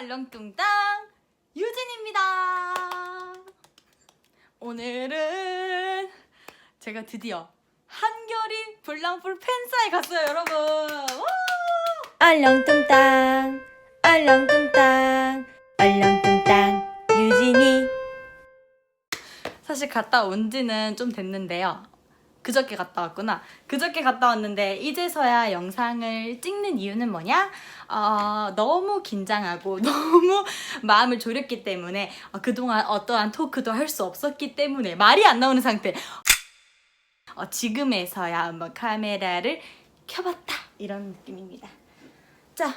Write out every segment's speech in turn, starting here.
알렁뚱땅 유진입니다. 오늘은 제가 드디어 한결이 블랑풀 팬사에 갔어요, 여러분. 와! 얼렁뚱땅 얼렁뚱땅 얼렁뚱땅 유진이 사실 갔다 온 지는 좀 됐는데요. 그저께 갔다 왔구나. 그저께 갔다 왔는데 이제서야 영상을 찍는 이유는 뭐냐? 어, 너무 긴장하고 너무 마음을 졸였기 때문에 어, 그동안 어떠한 토크도 할 수 없었기 때문에 말이 안 나오는 상태. 어, 지금에서야 한번 카메라를 켜봤다 이런 느낌입니다. 자,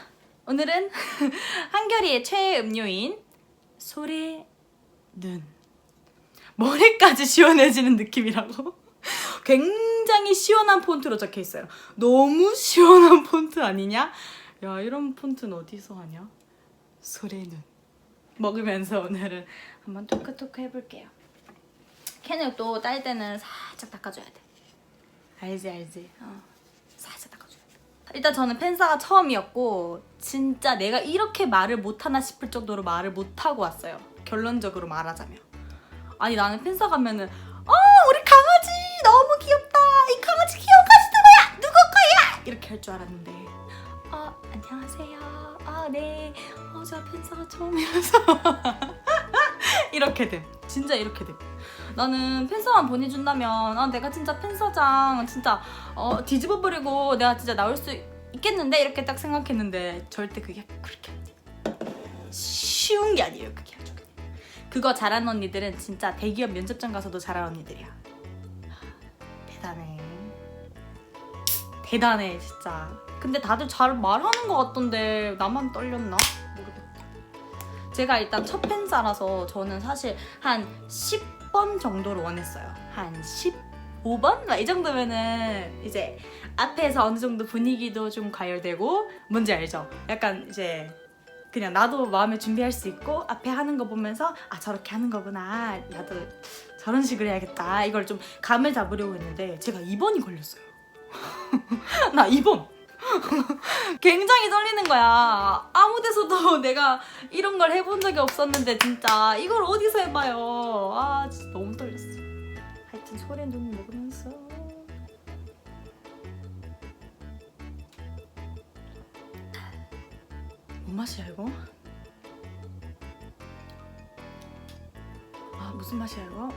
오늘은 한결이의 최애 음료인 소래 눈. 머리까지 시원해지는 느낌이라고. 굉장히 시원한 폰트로 적혀 있어요. 너무 시원한 폰트 아니냐? 야, 이런 폰트는 어디서 하냐? 소래눈. 먹으면서 오늘은 한번 토크토크 해볼게요. 캔을 또 딸 때는 살짝 닦아줘야 돼. 알지, 알지. 어. 살짝 닦아줘야 돼. 일단 저는 팬사가 처음이었고, 진짜 내가 이렇게 말을 못하나 싶을 정도로 말을 못하고 왔어요. 결론적으로 말하자면. 아니 나는 팬사 가면은 이렇게 할 줄 알았는데. 어 안녕하세요. 아네 어 저 팬사가 처음이라서. 이렇게 돼. 진짜 이렇게 돼. 나는 팬사만 보내준다면 아 내가 진짜 팬사장. 진짜 어 뒤집어 버리고 내가 진짜 나올 수 있겠는데? 이렇게 딱 생각했는데 절대 그게 그렇게 안 돼. 쉬운 게 아니에요 그게 아주 그냥. 그거 잘하는 언니들은 진짜 대기업 면접장 가서도 잘하는 언니들이야. 대단해 진짜. 근데 다들 잘 말하는 것 같던데 나만 떨렸나? 모르겠다. 제가 일단 첫 팬사라서 저는 사실 한 10번 정도를 원했어요. 한 15번? 막 이 정도면은 이제 앞에서 어느 정도 분위기도 좀 가열되고 뭔지 알죠? 약간 이제 그냥 나도 마음에 준비할 수 있고 앞에 하는 거 보면서 아 저렇게 하는 거구나 나도 저런 식으로 해야겠다 이걸 좀 감을 잡으려고 했는데 제가 2번이 걸렸어요 나 2번 굉장히 떨리는 거야. 아무 데서도 내가 이런 걸 해본 적이 없었는데 진짜. 이걸 어디서 해봐요. 아 진짜 너무 떨렸어. 하여튼 소래 눈 먹으면서. 뭔 맛이야 이거? 아 무슨 맛이야 이거?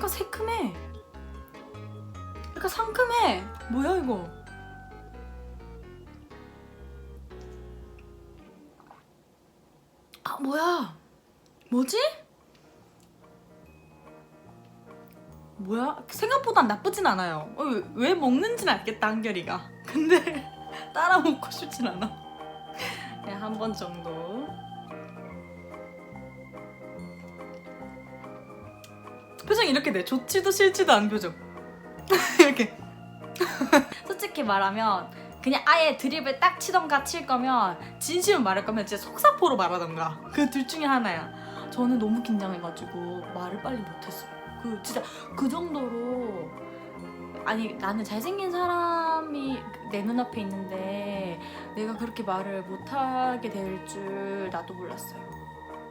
약간 새큼해. 약간 상큼해. 뭐야 이거? 아 뭐야? 뭐지? 뭐야? 생각보다 나쁘진 않아요. 어, 왜, 왜 먹는지는 알겠다 한결이가. 근데 따라 먹고 싶진 않아. 그냥 한 번 정도. 표정이 이렇게 돼. 좋지도 싫지도 않은 표정. 이렇게. 솔직히 말하면 그냥 아예 드립을 딱 치던가 칠 거면 진심을 말할 거면 진짜 속사포로 말하던가 그 둘 중에 하나야. 저는 너무 긴장해가지고 말을 빨리 못했어요. 그 진짜 그 정도로 아니 나는 잘생긴 사람이 내 눈앞에 있는데 내가 그렇게 말을 못하게 될 줄 나도 몰랐어요.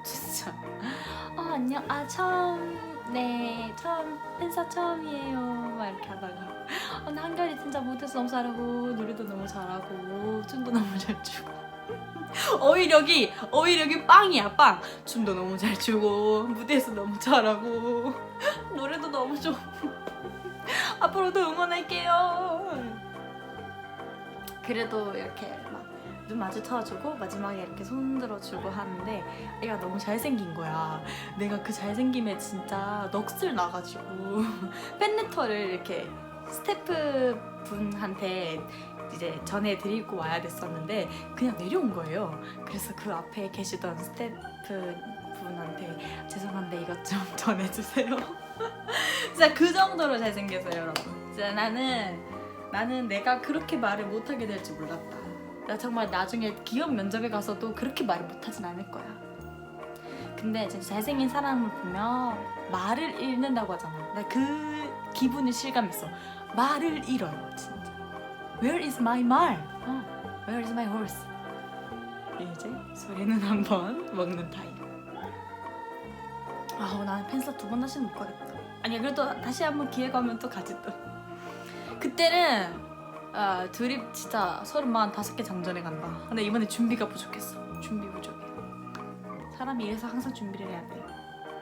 진짜. 어 안녕. 아 처음 네 처음 팬사 처음이에요. 막 이렇게 하다가 어, 나 한결이 진짜 무대도 너무 잘하고 노래도 너무 잘하고 춤도 너무 잘 추고. 어휘력이 어휘력이 빵이야 빵 춤도 너무 잘 추고 무대에서 너무 잘하고 노래도 너무 좋고 앞으로도 응원할게요 그래도 이렇게 막 눈 마주쳐주고 마지막에 이렇게 손 들어주고 하는데 애가 너무 잘생긴 거야 내가 그 잘생김에 진짜 넋을 나가지고 팬레터를 이렇게 스태프 분한테 이제 전해드리고 와야 됐었는데 그냥 내려온 거예요. 그래서 그 앞에 계시던 스태프 분한테 죄송한데 이것 좀 전해주세요. 진짜 그 정도로 잘생겼어요, 여러분. 진짜 나는 나는 내가 그렇게 말을 못하게 될 줄 몰랐다. 나 정말 나중에 기업 면접에 가서도 그렇게 말을 못하진 않을 거야. 근데 진짜 잘생긴 사람을 보면 말을 잃는다고 하잖아. 나 그 기분을 실감했어. 말을 잃어요, 진짜. Where is my 말? 어, Where is my horse? 이제 소리는 한번 먹는 타임. 아우 나는 펜슬 두 번 다시는 못 가겠다. 아니야 그래도 다시 한번 기회가 오면 또 가지 또. 그때는 아, 드립 진짜 서른 만 다섯 개 장전에 간다. 근데 이번에 준비가 부족했어. 준비 부족해. 사람이 이래서 항상 준비를 해야 돼. 야,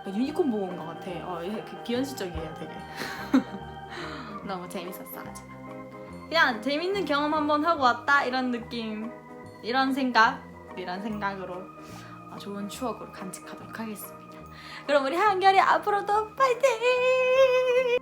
유니콘 보고 온 것 같아. 어, 얘그 비현실적이에요, 되게. 너무 재밌었어, 아주. 그냥 재밌는 경험 한번 하고 왔다 이런 느낌, 이런 생각, 이런 생각으로 어, 좋은 추억으로 간직하도록 하겠습니다. 그럼 우리 한결이 앞으로도 파이팅!